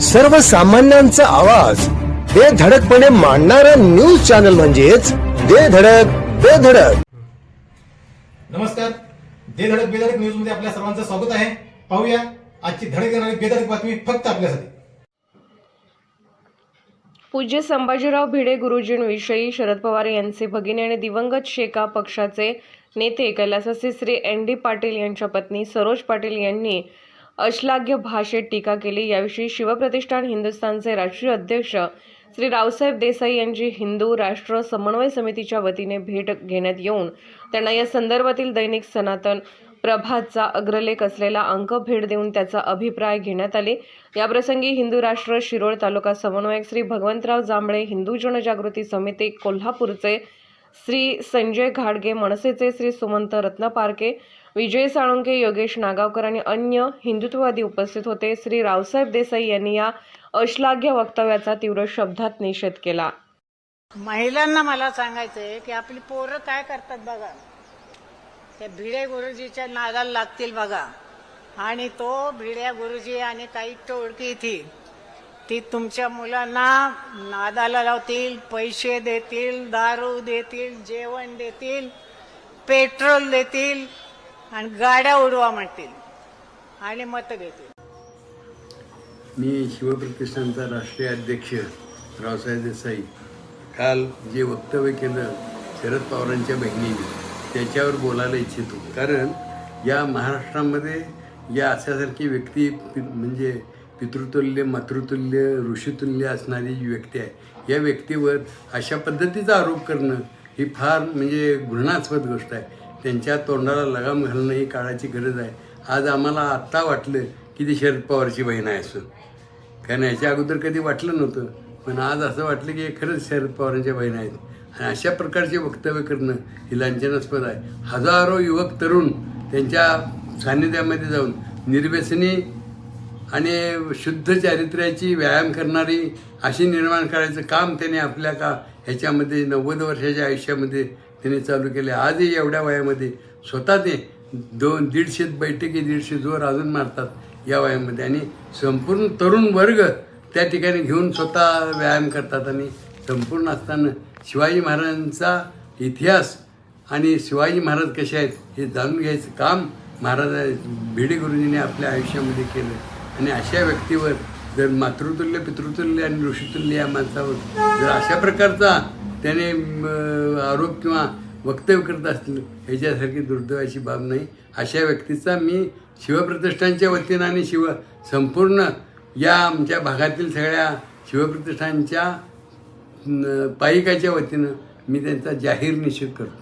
सर्वसामान्यांचा आवाज. बेधडकपणे मांडणारा न्यूज चॅनल म्हणजेच बेधडक बेधडक नमस्कार. दे धडक बेधडक न्यूजमध्ये आपल्या सर्वांचं स्वागत आहे. पाहूया आजची धडक देणारी बेधडक बातमी फक्त आपल्यासाठी. पूज्य संभाजीराव भिडे गुरुजींविषयी शरद पवार यांचे भगिनी आणि दिवंगत शेका पक्षाचे नेते कैलासाचे श्री एन डी पाटील यांच्या पत्नी सरोज पाटील यांनी अश्लाघ्य भाषेत टीका केली. याविषयी शिवप्रतिष्ठान हिंदुस्थानचे राष्ट्रीय अध्यक्ष श्री रावसाहेब देसाई यांची हिंदू राष्ट्र समन्वय समितीच्या वतीने भेट घेण्यात येऊन त्यांना या संदर्भातील दैनिक सनातन प्रभातचा अग्रलेख असलेला अंक भेट देऊन त्याचा अभिप्राय घेण्यात आले. याप्रसंगी हिंदू राष्ट्र शिरोळ तालुका समन्वयक श्री भगवंतराव जांभळे हिंदू जनजागृती समिती कोल्हापूरचे श्री संजय घाडगे मनसेचे श्री सुमंत रत्नपारके विजय साळुंके योगेश नागावकर आणि अन्य हिंदुत्ववादी उपस्थित होते. श्री रावसाहेब देसाई यांनी या अश्लाघ्य वक्तव्याचा तीव्र शब्दात निषेध केला. महिलांना मला सांगायचंय की आपली पोरं काय करतात बघा. त्या भिडे गुरुजीच्या नादाला लागतील बघा. आणि तो भिड्या गुरुजी आणि काही टोळकी थी ती तुमच्या मुलांना नादाला लावतील पैसे देतील दारू देतील जेवण देतील पेट्रोल देतील आणि गाड्या उडवा म्हणतील आणि मतं देतील. मी शिवप्रतिष्ठानचा राष्ट्रीय अध्यक्ष रावसाहेब देसाई. काल जे वक्तव्य केलं शरद पवारांच्या बहिणीने त्याच्यावर बोलायला इच्छितो. कारण या महाराष्ट्रामध्ये या अशासारखी व्यक्ती म्हणजे पितृतुल्य मातृतुल्य ऋषितुल्य असणारी जी व्यक्ती आहे या व्यक्तीवर अशा पद्धतीचा आरोप करणं ही फार म्हणजे घृणास्पद गोष्ट आहे. त्यांच्या तोंडाला लगाम घालणं ही काळाची गरज आहे. आज आम्हाला आत्ता वाटलं की ती शरद पवारची बहीण आहे असं. कारण याच्या अगोदर कधी वाटलं नव्हतं पण आज असं वाटलं की हे खरंच शरद पवारांच्या बहीण आहेत. आणि अशा प्रकारचे वक्तव्य करणं ही लांछनास्पद आहे. हजारो युवक तरुण त्यांच्या सान्निध्यामध्ये जाऊन निर्व्यसनी आणि शुद्ध चारित्र्याची व्यायाम करणारी अशी निर्माण करायचं काम त्याने आपल्या का ह्याच्यामध्ये नव्वद वर्षाच्या आयुष्यामध्ये त्याने चालू केले. आजही एवढ्या वयामध्ये स्वतः ते दोन दीडशे बैठकी दीडशे जोर अजून मारतात या वयामध्ये. आणि संपूर्ण तरुण वर्ग त्या ठिकाणी घेऊन स्वतः व्यायाम करतात आणि संपूर्ण असताना शिवाजी महाराजांचा इतिहास आणि शिवाजी महाराज कसे आहेत हे जाणून घ्यायचं काम महाराज भिडे गुरुजींनी आपल्या आयुष्यामध्ये केलं. आणि अशा व्यक्तीवर जर मातृतुल्य पितृतुल्य आणि ऋषितुल्य या माणसावर जर अशा प्रकारचा त्याने आरोप किंवा वक्तव्य करत असतील ह्याच्यासारखी दुर्दैवाची बाब नाही. अशा व्यक्तीचा मी शिवप्रतिष्ठानच्या वतीनं आणि शिव संपूर्ण या आमच्या भागातील सगळ्या शिवप्रतिष्ठानच्या पायिकाच्या वतीनं मी त्यांचा जाहीर निषेध करतो.